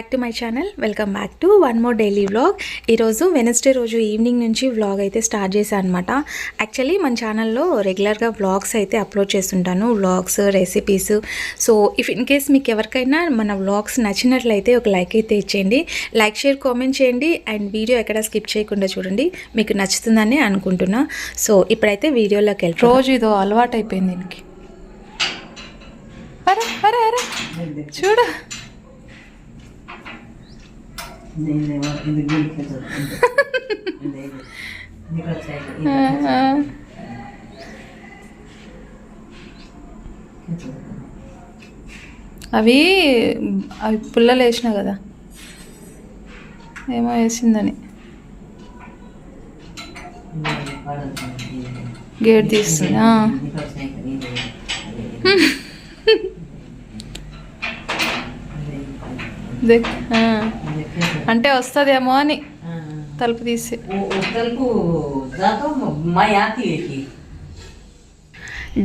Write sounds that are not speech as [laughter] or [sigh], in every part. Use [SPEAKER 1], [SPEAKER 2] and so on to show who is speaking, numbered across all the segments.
[SPEAKER 1] Back to my channel welcome back to one more daily vlog ఈరోజు Wednesday రోజు evening నుంచి vlog అయితే start చేశాను అనమాట యాక్చువల్లీ మన ఛానల్లో రెగ్యులర్గా వ్లాగ్స్ అయితే అప్లోడ్ చేస్తుంటాను. Vlogs recipes so if in case మీకు ఎవరికైనా మన వ్లాగ్స్ నచ్చినట్లయితే ఒక లైక్ అయితే ఇచ్చేయండి. లైక్ షేర్ కామెంట్ చేయండి. అండ్ వీడియో ఎక్కడ స్కిప్ చేయకుండా చూడండి. మీకు నచ్చుతుందని అనుకుంటున్నా. సో ఇప్పుడైతే వీడియోలోకి వెళ్ళి రోజు ఇదో అలవాటు అయిపోయింది దీనికి. అరే అరే అరే. చూడు
[SPEAKER 2] నేనేమో ఇది గీలికే చదువుకుంటా. లేదు. నీకు వచ్చాయి కదా, ఇది
[SPEAKER 1] ఆ, ఆ.
[SPEAKER 2] చదువుకుంటా. [laughs]
[SPEAKER 1] అవి అవి పుల్లలు వేసినా కదా ఏమో వేసిందని. గేట్ తీస్తుంది ఆ. [laughs] [laughs] అంటే వస్తుందేమో అని తలుపు తీసి.
[SPEAKER 2] తలుపు మా యాతి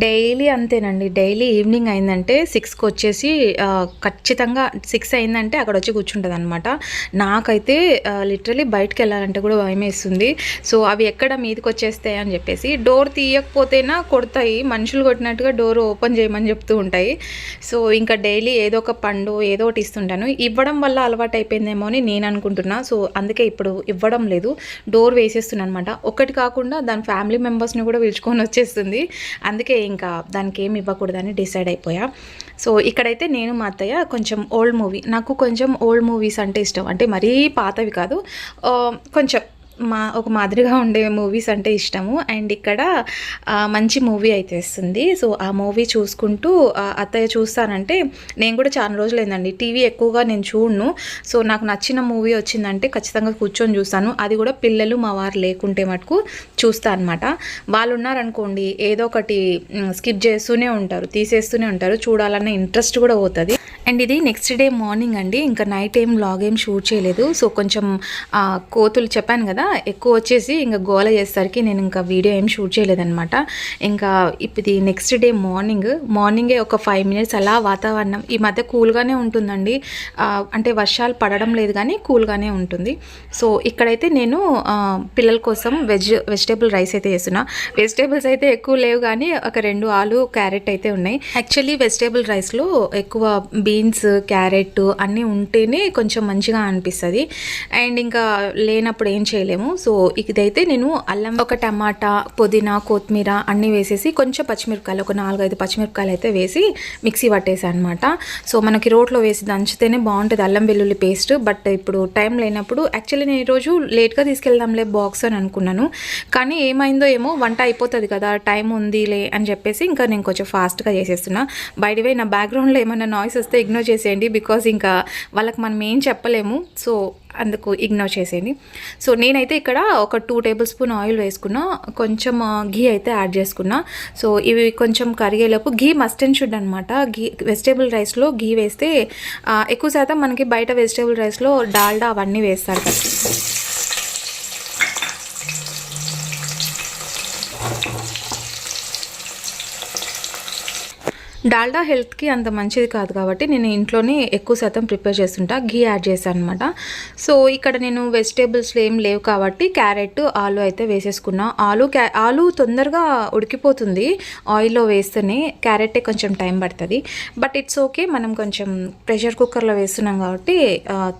[SPEAKER 1] డైలీ అంతేనండి. డైలీ ఈవినింగ్ అయిందంటే సిక్స్కి వచ్చేసి ఖచ్చితంగా సిక్స్ అయిందంటే అక్కడ వచ్చి కూర్చుంటుంది అనమాట నాకైతే లిటరలీ బయటకు వెళ్ళాలంటే కూడా భయం వేస్తుంది సో అవి ఎక్కడ మీదకి వచ్చేస్తాయి అని చెప్పేసి డోర్ తీయకపోతేనా కొడతాయి. మనుషులు కొట్టినట్టుగా డోర్ ఓపెన్ చేయమని చెప్తూ ఉంటాయి. సో ఇంకా డైలీ ఏదో ఒక పండు ఏదో ఒకటి ఇస్తుంటాను. ఇవ్వడం వల్ల అలవాటు అయిపోయిందేమో అని నేను అనుకుంటున్నా. సో అందుకే ఇప్పుడు ఇవ్వడం లేదు. డోర్ వేసేస్తున్నాను అనమాట ఒకటి కాకుండా దాని ఫ్యామిలీ మెంబర్స్ని కూడా పిలుచుకొని వచ్చేస్తుంది. అందుకే ఇంకా దానికి ఏమి ఇవ్వకూడదని డిసైడ్ అయిపోయా. సో ఇక్కడైతే నేను మా అత్తయ్య కొంచెం ఓల్డ్ మూవీ. నాకు కొంచెం ఓల్డ్ మూవీస్ అంటే ఇష్టం. అంటే మరీ పాతవి కాదు. కొంచెం మా ఒక మాదిరిగా ఉండే మూవీస్ అంటే ఇష్టము. అండ్ ఇక్కడ మంచి మూవీ అయితే వస్తుంది. సో ఆ మూవీ చూసుకుంటూ అత్తయ్య చూస్తానంటే నేను కూడా చాలా రోజులు అయిందండి. టీవీ ఎక్కువగా నేను చూడను. సో నాకు నచ్చిన మూవీ వచ్చిందంటే ఖచ్చితంగా కూర్చొని చూస్తాను. అది కూడా పిల్లలు మా వారు లేకుంటే మటుకు చూస్తా అనమాట వాళ్ళు ఉన్నారనుకోండి ఏదో ఒకటి స్కిప్ చేస్తూనే ఉంటారు తీసేస్తూనే ఉంటారు. చూడాలన్న ఇంట్రెస్ట్ కూడా పోతుంది. అండ్ ఇది నెక్స్ట్ డే మార్నింగ్ అండి. ఇంకా నైట్ ఏం లాగ్ ఏం షూట్ చేయలేదు. సో కొంచెం కోతులు చెప్పాను కదా ఎక్కువ వచ్చేసి ఇంకా గోల చేసేసరికి నేను ఇంకా వీడియో ఏం షూట్ చేయలేదన్నమాట. ఇంకా ఇప్పుడు ఇది నెక్స్ట్ డే మార్నింగ్ మార్నింగే ఒక ఫైవ్ మినిట్స్ అలా వాతావరణం ఈ మధ్య కూల్గానే ఉంటుందండి. అంటే వర్షాలు పడడం లేదు కానీ కూల్గానే ఉంటుంది. సో ఇక్కడైతే నేను పిల్లల కోసం వెజ్ వెజిటేబుల్ రైస్ అయితే చేస్తున్నా. వెజిటేబుల్స్ అయితే ఎక్కువ లేవు కానీ ఒక రెండు ఆలు క్యారెట్ అయితే ఉన్నాయి. యాక్చువల్లీ వెజిటేబుల్ రైస్లో ఎక్కువ బీన్స్ క్యారెట్ అన్నీ ఉంటేనే కొంచెం మంచిగా అనిపిస్తుంది. అండ్ ఇంకా లేనప్పుడు ఏం చేయలేము. సో ఇదైతే నేను అల్లం ఒక టమాటా పుదీనా కొత్తిమీర అన్నీ వేసేసి కొంచెం పచ్చిమిరపకాయలు ఒక నాలుగైదు పచ్చిమిరపకాయలు అయితే వేసి మిక్సీ పట్టేసాను అనమాట సో మనకి రోట్లో వేసి దంచితేనే బాగుంటుంది అల్లం వెల్లుల్లి పేస్ట్. బట్ ఇప్పుడు టైం లేనప్పుడు యాక్చువల్లీ నేను ఈరోజు లేట్గా తీసుకెళ్దాంలే బాక్స్ అని అనుకున్నాను. కానీ ఏమైందో ఏమో వంట అయిపోతుంది కదా టైం ఉందిలే అని చెప్పేసి ఇంకా నేను కొంచెం ఫాస్ట్గా చేసేస్తున్నా. బయటవే నా బ్యాక్గ్రౌండ్లో ఏమైనా నాయిస్ వస్తే ఇగ్నోర్ చేసేయండి బికాజ్ ఇంకా వాళ్ళకి మనం ఏం చెప్పలేము. సో అందుకు ఇగ్నోర్ చేసేయండి. సో నేనైతే ఇక్కడ ఒక టూ టేబుల్ స్పూన్ ఆయిల్ వేసుకున్నా. కొంచెం uh, ఘీ అయితే యాడ్ చేసుకున్నా. సో ఇవి కొంచెం కరిగేలోపు ఘీ మస్ట్ అండ్ షుడ్ అనమాట ఘీ వెజిటేబుల్ రైస్లో ఘీ వేస్తే uh, ఎక్కువ శాతం మనకి బయట వెజిటేబుల్ రైస్లో డాల్డా అవన్నీ వేస్తారు కదా. డాల్డా హెల్త్కి అంత మంచిది కాదు కాబట్టి నేను ఇంట్లోనే ఎక్కువ శాతం ప్రిపేర్ చేస్తుంటా ఘీ యాడ్ చేశాను అనమాట సో ఇక్కడ నేను వెజిటేబుల్స్లో ఏం లేవు కాబట్టి క్యారెట్ ఆలు అయితే వేసేసుకున్నా. ఆలు క్యా ఆలు తొందరగా ఉడికిపోతుంది. ఆయిల్లో వేస్తేనే క్యారెటే కొంచెం టైం పడుతుంది. బట్ ఇట్స్ ఓకే మనం కొంచెం ప్రెషర్ కుక్కర్లో వేస్తున్నాం కాబట్టి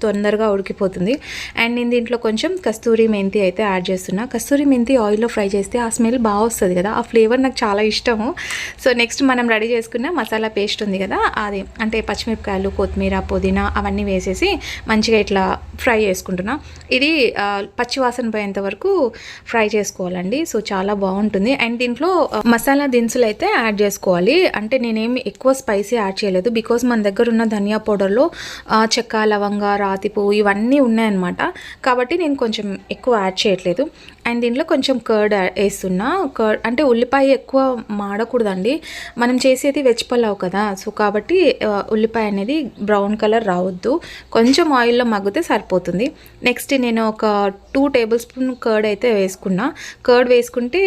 [SPEAKER 1] తొందరగా ఉడికిపోతుంది. అండ్ నేను దీంట్లో కొంచెం కస్తూరి మెంతి అయితే యాడ్ చేస్తున్నా. కస్తూరి మెంతి ఆయిల్లో ఫ్రై చేస్తే ఆ స్మెల్ బాగా వస్తుంది కదా ఆ ఫ్లేవర్ నాకు చాలా ఇష్టము. సో నెక్స్ట్ మనం రెడీ చేసుకున్న మసాలా పేస్ట్ ఉంది కదా అది అంటే పచ్చిమిరపకాయలు కొత్తిమీర పుదీనా అవన్నీ వేసేసి మంచిగా ఇట్లా ఫ్రై చేసుకుంటున్నా. ఇది పచ్చివాసన పచ్చి వాసన పోయేంత వరకు ఫ్రై చేసుకోవాలండి. సో చాలా బాగుంటుంది. అండ్ దీంట్లో మసాలా దినుసులు అయితే యాడ్ చేసుకోవాలి. అంటే నేనేమి ఎక్కువ స్పైసీ యాడ్ చేయలేదు. బికాజ్ మన దగ్గర ఉన్న ధనియా పౌడర్లో చెక్క లవంగ రాతి పువ్వు ఇవన్నీ ఉన్నాయన్నమాట. కాబట్టి నేను కొంచెం ఎక్కువ యాడ్ చేయట్లేదు. అండ్ దీంట్లో కొంచెం కర్డ్ వేస్తున్నా. కర్డ్ అంటే ఉల్లిపాయ ఎక్కువ మాడకూడదండి. మనం చేసేది వెజ్ పలావ్ కదా. సో కాబట్టి ఉల్లిపాయ అనేది బ్రౌన్ కలర్ రావద్దు. కొంచెం ఆయిల్లో మగ్గితే సరిపోతుంది. నెక్స్ట్ నేను ఒక టూ టేబుల్ స్పూన్ కర్డ్ అయితే వేసుకున్నా. కర్డ్ వేసుకుంటే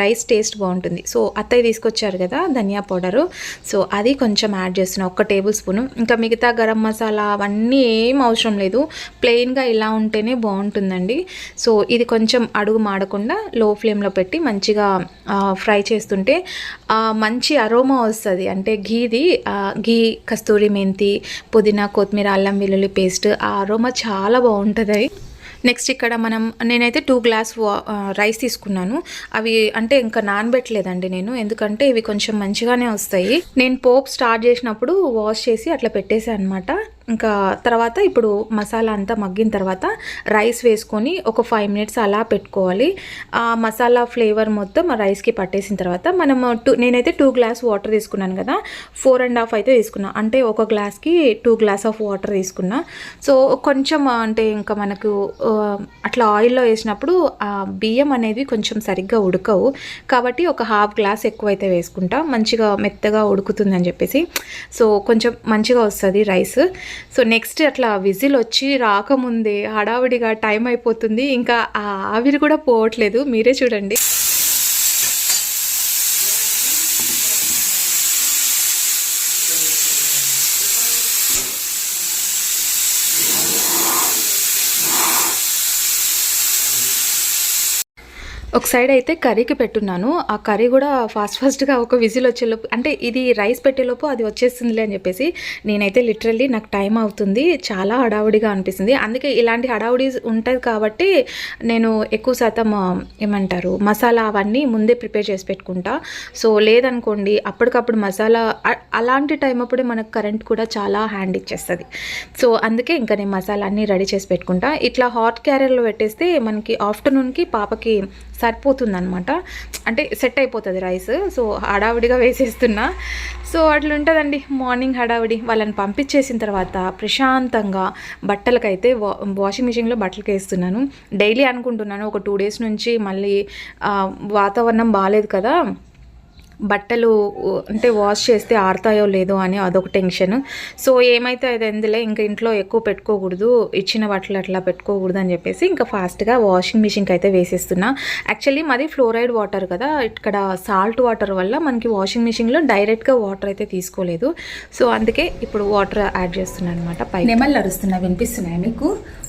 [SPEAKER 1] రైస్ టేస్ట్ బాగుంటుంది. సో అత్తయ్య తీసుకొచ్చారు కదా ధనియా పౌడరు. సో అది కొంచెం యాడ్ చేస్తున్నా ఒక టేబుల్ స్పూన్. ఇంకా మిగతా గరం మసాలా అవన్నీ ఏం అవసరం లేదు. ప్లెయిన్గా ఇలా ఉంటేనే బాగుంటుందండి. సో ఇది కొంచెం అడుగు మాడకుండా లో ఫ్లేమ్లో పెట్టి మంచిగా ఫ్రై చేస్తుంటే మంచి అరోమా వస్తుంది. అంటే ఘీది ఘీ కస్తూరి మెంతి పుదీనా కొత్తిమీర అల్లం వెల్లుల్లి పేస్ట్ ఆ అరోమా చాలా బాగుంటుంది. నెక్స్ట్ ఇక్కడ మనం నేనైతే టూ గ్లాస్ వా రైస్ తీసుకున్నాను. అవి అంటే ఇంకా నానబెట్టలేదండి నేను. ఎందుకంటే ఇవి కొంచెం మంచిగానే వస్తాయి. నేను పోప్ స్టార్ట్ చేసినప్పుడు వాష్ చేసి అట్లా పెట్టేసాను అనమాట ఇంకా తర్వాత ఇప్పుడు మసాలా అంతా మగ్గిన తర్వాత రైస్ వేసుకొని ఒక ఫైవ్ మినిట్స్ అలా పెట్టుకోవాలి. ఆ మసాలా ఫ్లేవర్ మొత్తం ఆ రైస్కి పట్టేసిన తర్వాత మనం టూ నేనైతే టూ గ్లాస్ వాటర్ తీసుకున్నాను కదా. ఫోర్ అండ్ హాఫ్ అయితే తీసుకున్నా. అంటే ఒక గ్లాస్కి టూ గ్లాస్ ఆఫ్ వాటర్ తీసుకున్నా. సో కొంచెం అంటే ఇంకా మనకు అట్లా ఆయిల్లో వేసినప్పుడు ఆ బియ్యం అనేది కొంచెం సరిగ్గా ఉడకవు. కాబట్టి ఒక హాఫ్ గ్లాస్ ఎక్కువ అయితే వేసుకుంటా. మంచిగా మెత్తగా ఉడుకుతుందని చెప్పేసి. సో కొంచెం మంచిగా వస్తుంది రైస్ సో నెక్స్ట్ అట్లా విజిల్ వచ్చి రాకముందే హడావిడిగా టైం అయిపోతుంది. ఇంకా ఆ ఆవిరి కూడా పోవట్లేదు. మీరే చూడండి. ఒక సైడ్ అయితే కర్రీకి పెట్టున్నాను. ఆ కర్రీ కూడా ఫాస్ట్ ఫాస్ట్గా ఒక విజిల్ వచ్చేలోపు అంటే ఇది రైస్ పెట్టేలోపు అది వచ్చేస్తుందిలే అని చెప్పేసి నేనైతే లిటరల్లీ నాకు టైం అవుతుంది. చాలా హడావుడిగా అనిపిస్తుంది. అందుకే ఇలాంటి హడావుడి ఉంటుంది కాబట్టి నేను ఎక్కువ శాతం ఏమంటారు మసాలా అవన్నీ ముందే ప్రిపేర్ చేసి పెట్టుకుంటా. సో లేదనుకోండి అప్పటికప్పుడు మసాలా అలాంటి టైం అప్పుడే మనకు కరెంట్ కూడా చాలా హ్యాండ్ ఇచ్చేస్తుంది. సో అందుకే ఇంకా నేను మసాలా అన్నీ రెడీ చేసి పెట్టుకుంటా. ఇట్లా హాట్ క్యారియర్లో పెట్టేస్తే మనకి ఆఫ్టర్నూన్కి పాపకి సరిపోతుంది అనమాట అంటే సెట్ అయిపోతుంది రైస్. సో హడావిడిగా వేసేస్తున్నా. సో అట్లుంటుందండి. మార్నింగ్ హడావిడి. వాళ్ళని పంపించేసిన తర్వాత ప్రశాంతంగా బట్టలకైతే వా వాషింగ్ మిషన్లో బట్టలకి వేస్తున్నాను డైలీ అనుకుంటున్నాను. ఒక టూ డేస్ నుంచి మళ్ళీ వాతావరణం బాగాలేదు కదా. బట్టలు అంటే వాష్ చేస్తే ఆడతాయో లేదో అని అదొక టెన్షన్. సో ఏమైతే అది ఎందులే ఇంకా ఇంట్లో ఎక్కువ పెట్టుకోకూడదు ఇచ్చిన బట్టలు అట్లా పెట్టుకోకూడదు అని చెప్పేసి ఇంకా ఫాస్ట్గా వాషింగ్ మిషన్కి అయితే వేసేస్తున్నా. యాక్చువల్లీ మాది ఫ్లోరైడ్ వాటర్ కదా ఇక్కడ సాల్ట్ వాటర్ వల్ల మనకి వాషింగ్ మిషన్లో డైరెక్ట్గా వాటర్ అయితే తీసుకోలేదు. సో అందుకే ఇప్పుడు వాటర్ యాడ్ చేస్తున్నాను అనమాట పై నెమళ్ళు అరుస్తున్నా వినిపిస్తున్నాయి మీకు?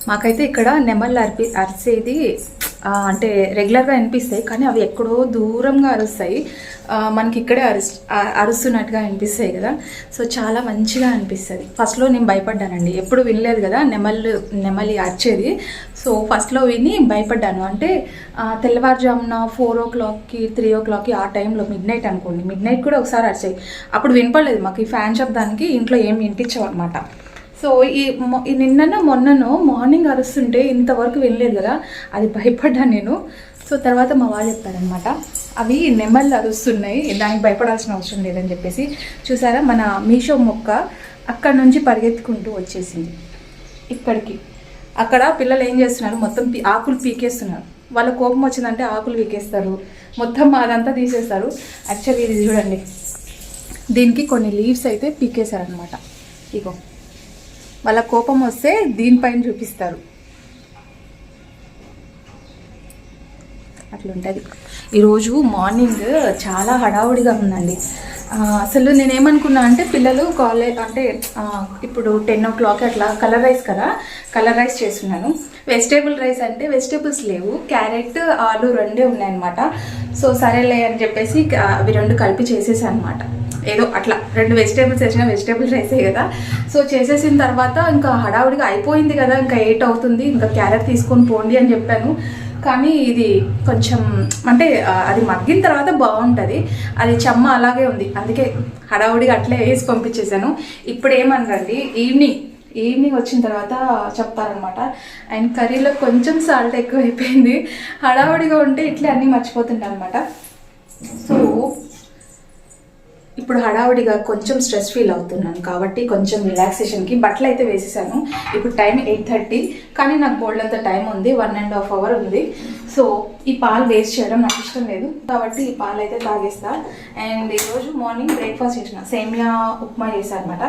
[SPEAKER 1] మాకైతే ఇక్కడ నెమళ్ళు అరిపి అరిసేది అంటే రెగ్యులర్గా అనిపిస్తాయి కానీ అవి ఎక్కడో దూరంగా అరుస్తాయి. మనకి ఇక్కడే అరు అరుస్తున్నట్టుగా అనిపిస్తాయి కదా. సో చాలా మంచిగా అనిపిస్తుంది. ఫస్ట్లో నేను భయపడ్డానండి. ఎప్పుడు వినలేదు కదా నెమలి నెమలి అరిచేది. సో ఫస్ట్లో విని భయపడ్డాను. అంటే తెల్లవారుజామున ఫోర్ ఓ క్లాక్కి త్రీ ఓ క్లాక్కి ఆ టైంలో మిడ్ నైట్ అనుకోండి. మిడ్ నైట్ కూడా ఒకసారి అరిచాయి. అప్పుడు వినపడలేదు. మాకు ఈ ఫ్యాన్ శబ్దానికి ఇంట్లో ఏం వినిపించవు అనమాట సో ఈ నిన్ననో మొన్ననో మార్నింగ్ అరుస్తుంటే ఇంతవరకు వినలేదు కదా అది భయపడ్డాను నేను. సో తర్వాత మా వాళ్ళు చెప్పారనమాట అవి నెమళ్ళు అరుస్తున్నాయి దానికి భయపడాల్సిన అవసరం లేదని చెప్పేసి. చూసారా మన మీషో మొక్క అక్కడ నుంచి పరిగెత్తుకుంటూ వచ్చేసింది. ఇక్కడికి. అక్కడ పిల్లలు ఏం చేస్తున్నారు మొత్తం పీ- ఆకులు పీకేస్తున్నారు. వాళ్ళ కోపం వచ్చిందంటే ఆకులు పీకేస్తారు. మొత్తం అదంతా తీసేస్తారు. యాక్చువల్లీ ఇది చూడండి. దీనికి కొన్ని లీవ్స్ అయితే పీకేశారనమాట ఇగో. వాళ్ళ కోపం వస్తే దీనిపైన చూపిస్తారు. అట్లుంటుంది. ఈరోజు మార్నింగ్ చాలా హడావుడిగా ఉందండి. అసలు నేనేమనుకున్నా అంటే పిల్లలు కాలేజ్ అంటే ఇప్పుడు టెన్ ఓ క్లాక్ అట్లా కలర్ రైస్ కదా కలర్ రైస్ చేస్తున్నాను. వెజిటేబుల్ రైస్ అంటే వెజిటేబుల్స్ లేవు. క్యారెట్ ఆలు రెండే ఉన్నాయన్నమాట. సో సరేలే అని చెప్పేసి అవి రెండు కలిపి చేసేసాను అనమాట ఏదో అట్లా రెండు వెజిటేబుల్స్ వేసిన వెజిటేబుల్ రైసే కదా. సో చేసేసిన తర్వాత ఇంకా హడావుడిగా అయిపోయింది కదా ఇంకా ఎయిట్ అవుతుంది ఇంకా క్యారెట్ తీసుకొని పోండి అని చెప్పాను. కానీ ఇది కొంచెం అంటే అది మగ్గిన తర్వాత బాగుంటుంది. అది చెమ్మ అలాగే ఉంది. అందుకే హడావుడిగా అట్లే వేసి పంపించేశాను. ఇప్పుడు ఏమనరండి ఈవినింగ్ ఈవినింగ్ వచ్చిన తర్వాత చెప్తారనమాట. అండ్ కర్రీలో కొంచెం సాల్ట్ ఎక్కువ అయిపోయింది హడావుడిగా ఉంటే ఇట్లే అన్నీ మర్చిపోతుంటా అనమాట సో ఇప్పుడు హడావుడిగా కొంచెం స్ట్రెస్ ఫీల్ అవుతున్నాను కాబట్టి కొంచెం రిలాక్సేషన్కి బట్టలు అయితే వేసేసాను. ఇప్పుడు టైం ఎయిట్ థర్టీ కానీ నాకు బోల్డ్ అంత టైం ఉంది. వన్ అండ్ హాఫ్ అవర్ ఉంది. సో ఈ పాలు వేస్ట్ చేయడం నాకు ఇష్టం లేదు. కాబట్టి ఈ పాలు అయితే తాగేస్తా. అండ్ ఈరోజు మార్నింగ్ బ్రేక్ఫాస్ట్ చేసిన. సేమియా ఉప్మా చేశాను అనమాట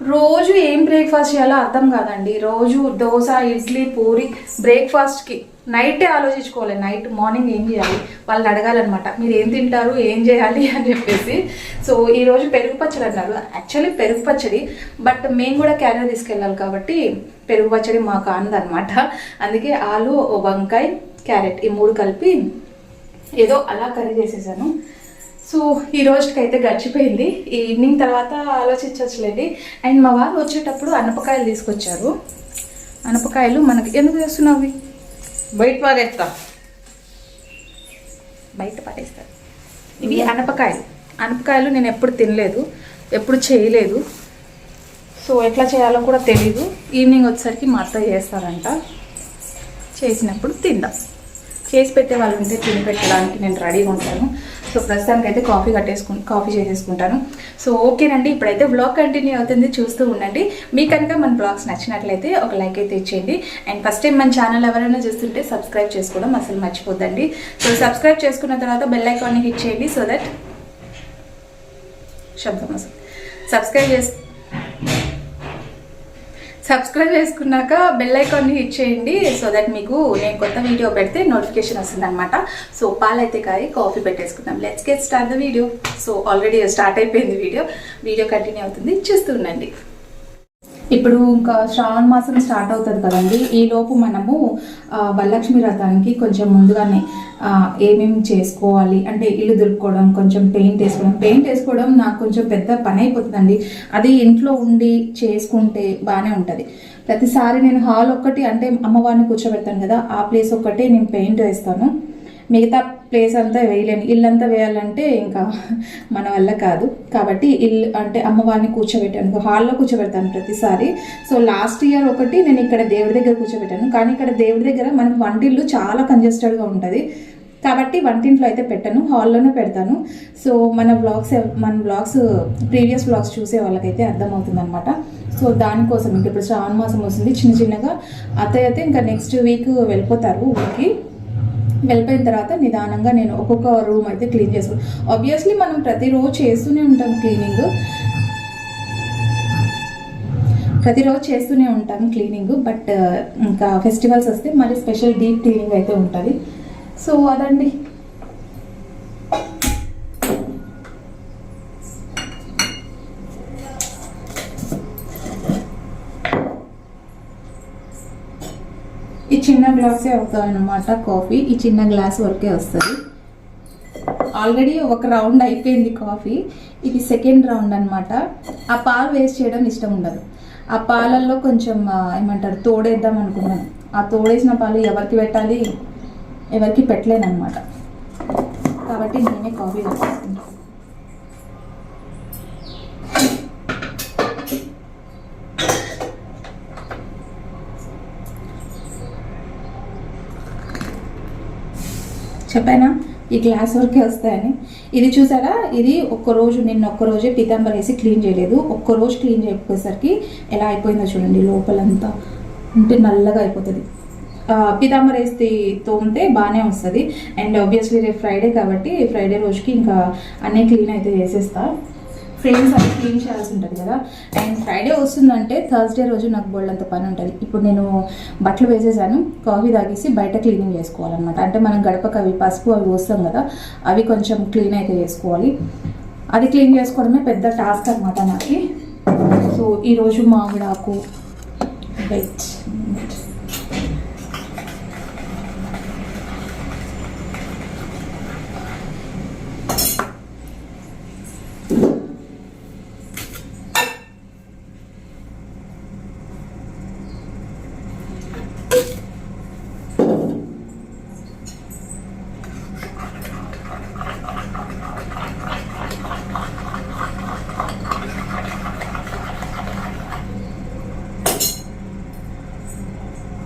[SPEAKER 1] రోజు ఏం బ్రేక్ఫాస్ట్ చేయాలో అర్థం కాదండి. రోజు దోశ ఇడ్లీ పూరి బ్రేక్ఫాస్ట్కి నైటే ఆలోచించుకోవాలి. నైట్ మార్నింగ్ ఏం చేయాలి? వాళ్ళని అడగాలన్నమాట. మీరు ఏం తింటారు? ఏం చేయాలి? అని చెప్పేసి. సో ఈరోజు పెరుగు పచ్చడి అన్నారు. యాక్చువల్లీ పెరుగు పచ్చడి బట్ మేము కూడా క్యారియర్ తీసుకెళ్ళాలి కాబట్టి పెరుగు పచ్చడి మాకు అనదనమాట అందుకే ఆలు వంకాయ క్యారెట్ ఈ మూడు కలిపి ఏదో అలా కర్రీ చేసేసాను. సో ఈ రోజుకి అయితే గడిచిపోయింది. ఈవినింగ్ తర్వాత ఆలోచించవచ్చులేండి అండ్ మా వారు వచ్చేటప్పుడు అనపకాయలు తీసుకొచ్చారు. అనపకాయలు మనకి ఎందుకు చేస్తున్నావు?
[SPEAKER 2] బయట పారేస్తా.
[SPEAKER 1] బయట పడేస్తారు ఇవి అనపకాయలు అనపకాయలు నేను ఎప్పుడు తినలేదు ఎప్పుడు చేయలేదు. సో ఎట్లా చేయాలో కూడా తెలీదు. ఈవినింగ్ వచ్చేసరికి మా అత్త చేస్తారంట. చేసినప్పుడు తిందాం. చేసి పెట్టే వాళ్ళు ఉంటే తిని పెట్టడానికి నేను రెడీగా ఉంటాను. సో ప్రస్తుతానికి అయితే కాఫీ కట్టేసుకు కాఫీ చేసేసుకుంటాను. సో ఓకేనండి ఇప్పుడైతే బ్లాగ్ కంటిన్యూ అవుతుంది చూస్తూ ఉండండి. మీకు కనుక మన బ్లాగ్స్ నచ్చినట్లయితే ఒక లైక్ అయితే ఇచ్చేయండి. అండ్ ఫస్ట్ టైం మన ఛానల్ ఎవరైనా చూస్తుంటే సబ్స్క్రైబ్ చేసుకోవడం అసలు మర్చిపోద్దండి. సో సబ్స్క్రైబ్ చేసుకున్న తర్వాత బెల్ ఐకాన్ని హిట్ చేయండి సో దట్ శబ్దం అసలు సబ్స్క్రైబ్ చేసి సబ్స్క్రైబ్ చేసుకున్నాక బెల్ ఐకాన్ని హిట్ చేయండి సో దట్ మీకు నేను కొత్త వీడియో పెడితే నోటిఫికేషన్ వస్తుంది అనమాట సో పాలైతే కాయి కాఫీ పెట్టేసుకుందాం. Let's get started the video so already start అయిపోయింది వీడియో వీడియో కంటిన్యూ అవుతుంది. చూస్తూ ఉండండి. ఇప్పుడు ఇంకా శ్రావణ మాసం స్టార్ట్ అవుతుంది కదండి. ఈ లోపు మనము ఆ, వరలక్ష్మి కొంచెం ముందుగానే ఏమేమి చేసుకోవాలి అంటే ఇల్లు దులుపుకోవడం కొంచెం పెయింట్ వేసుకోవడం. పెయింట్ వేసుకోవడం నాకు కొంచెం పెద్ద పని అయిపోతుందండి. అది ఇంట్లో ఉండి చేసుకుంటే బాగానే ఉంటుంది. ప్రతిసారి నేను హాల్ ఒక్కటి అంటే అమ్మవారిని కూర్చోబెడతాను కదా ఆ ప్లేస్ ఒక్కటే నేను పెయింట్ వేస్తాను. మిగతా ప్లేస్ అంతా వేయలేను. ఇల్లంతా వేయాలంటే ఇంకా మన వల్ల కాదు. కాబట్టి ఇల్లు అంటే అమ్మవారిని కూర్చోబెట్టాను. హాల్లో కూర్చోబెడతాను ప్రతిసారి. సో లాస్ట్ ఇయర్ ఒకటి నేను ఇక్కడ దేవుడి దగ్గర కూర్చోబెట్టాను. కానీ ఇక్కడ దేవుడి దగ్గర మనకు వంటిల్లు చాలా కంజెస్టెడ్గా ఉంటుంది. కాబట్టి వంటింట్లో అయితే పెట్టను. హాల్లోనే పెడతాను. సో మన బ్లాగ్స్ మన బ్లాగ్స్ ప్రీవియస్ బ్లాగ్స్ చూసే వాళ్ళకైతే అర్థమవుతుంది అనమాట సో దానికోసం ఇంకా ఇప్పుడు శ్రావణ మాసం వస్తుంది. చిన్న చిన్నగా. అత్తయ్య అయితే ఇంకా నెక్స్ట్ వీక్ వెళ్ళిపోతారు ఊరికి. వెళ్ళిపోయిన తర్వాత నిదానంగా నేను ఒక్కొక్క రూమ్ అయితే క్లీన్ చేసుకున్నాను ఆబ్వియస్లీ మనం ప్రతిరోజు చేస్తూనే ఉంటాం క్లీనింగ్ ప్రతిరోజు చేస్తూనే ఉంటాం క్లీనింగ్ బట్ ఇంకా ఫెస్టివల్స్ వస్తే మరి స్పెషల్ డీప్ క్లీనింగ్ అయితే ఉంటుంది. సో అదండి ఈ చిన్న గ్లాసే అవుతుంది అనమాట కాఫీ. ఈ చిన్న గ్లాస్ వరకే వస్తుంది. ఆల్రెడీ ఒక రౌండ్ అయిపోయింది కాఫీ. ఇది సెకండ్ రౌండ్ అనమాట ఆ పాలు వేస్ట్ చేయడం ఇష్టం ఉండదు. ఆ పాలల్లో కొంచెం ఏమంటారు తోడేద్దాం అనుకున్నాను ఆ తోడేసిన పాలు ఎవరికి పెట్టాలి? ఎవరికి పెట్టలేను అనమాట కాబట్టి నేనే కాఫీ వేసుకుంటాను చెప్పానా? ఈ గ్లాస్ వరకే వస్తాయని. ఇది చూసారా? ఇది ఒక్కరోజు నిన్న ఒక్కరోజే పీతాంబర్ వేసి క్లీన్ చేయలేదు. ఒక్కరోజు క్లీన్ చేయకపోయేసరికి ఎలా అయిపోయిందో చూడండి లోపలంతా. ఉంటే నల్లగా అయిపోతుంది. ఆ, పీతాంబర్ వేసి తోమితే బాగానే వస్తుంది. అండ్ ఆబ్వియస్లీ రేపు ఫ్రైడే కాబట్టి ఫ్రైడే రోజుకి ఇంకా అన్నీ క్లీన్ అయితే చేసేస్తా. ఫ్రేమ్స్ అవి క్లీన్ చేయాల్సి ఉంటుంది కదా. అండ్ ఫ్రైడే వస్తుందంటే థర్స్డే రోజు నాకు బోల్డంత పని ఉంటుంది. ఇప్పుడు నేను బట్టలు వేసేసాను కాఫీ తాగేసి బయట క్లీనింగ్ చేసుకోవాలన్నమాట. అంటే మనం గడపకు అవి పసుపు అవి పోస్తాం కదా అవి కొంచెం క్లీన్ అయితే చేసుకోవాలి. అది క్లీన్ చేసుకోవడమే పెద్ద టాస్క్ అనమాట నాకు. సో ఈరోజు మామిడాకు వెజ్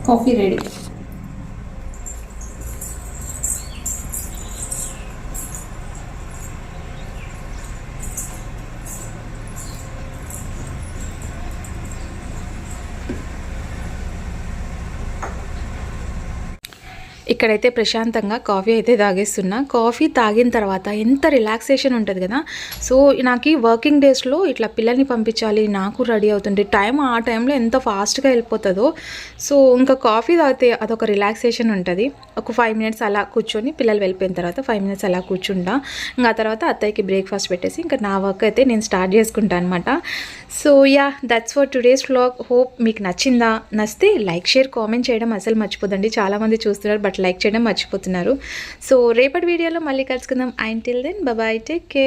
[SPEAKER 1] కాఫీ ఇక్కడైతే ప్రశాంతంగా కాఫీ అయితే తాగేస్తున్నా. కాఫీ తాగిన తర్వాత ఎంత రిలాక్సేషన్ ఉంటుంది కదా. సో నాకు వర్కింగ్ డేస్లో ఇట్లా పిల్లల్ని పంపించాలి నాకు రెడీ అవుతుంది టైం ఆ టైంలో ఎంత ఫాస్ట్గా వెళ్ళిపోతుందో. సో ఇంకా కాఫీ తాగితే అదొక రిలాక్సేషన్ ఉంటుంది. ఒక ఫైవ్ మినిట్స్ అలా కూర్చొని పిల్లలు వెళ్ళిపోయిన తర్వాత ఫైవ్ మినిట్స్ అలా కూర్చుంటా ఇంకా ఆ తర్వాత అత్తయ్యకి బ్రేక్ఫాస్ట్ పెట్టేసి ఇంకా నా వర్క్ అయితే నేను స్టార్ట్ చేసుకుంటాను అనమాట so yeah that's for today's vlog hope మీకు నచ్చిందా? నచ్చితే లైక్ షేర్ కామెంట్ చేయడం అసలు మర్చిపోదండి చాలామంది చూస్తున్నారు బట్ లైక్ చేయడం మర్చిపోతున్నారు. సో రేపటి వీడియోలో మళ్ళీ కలుసుకుందాం. And till then bye take care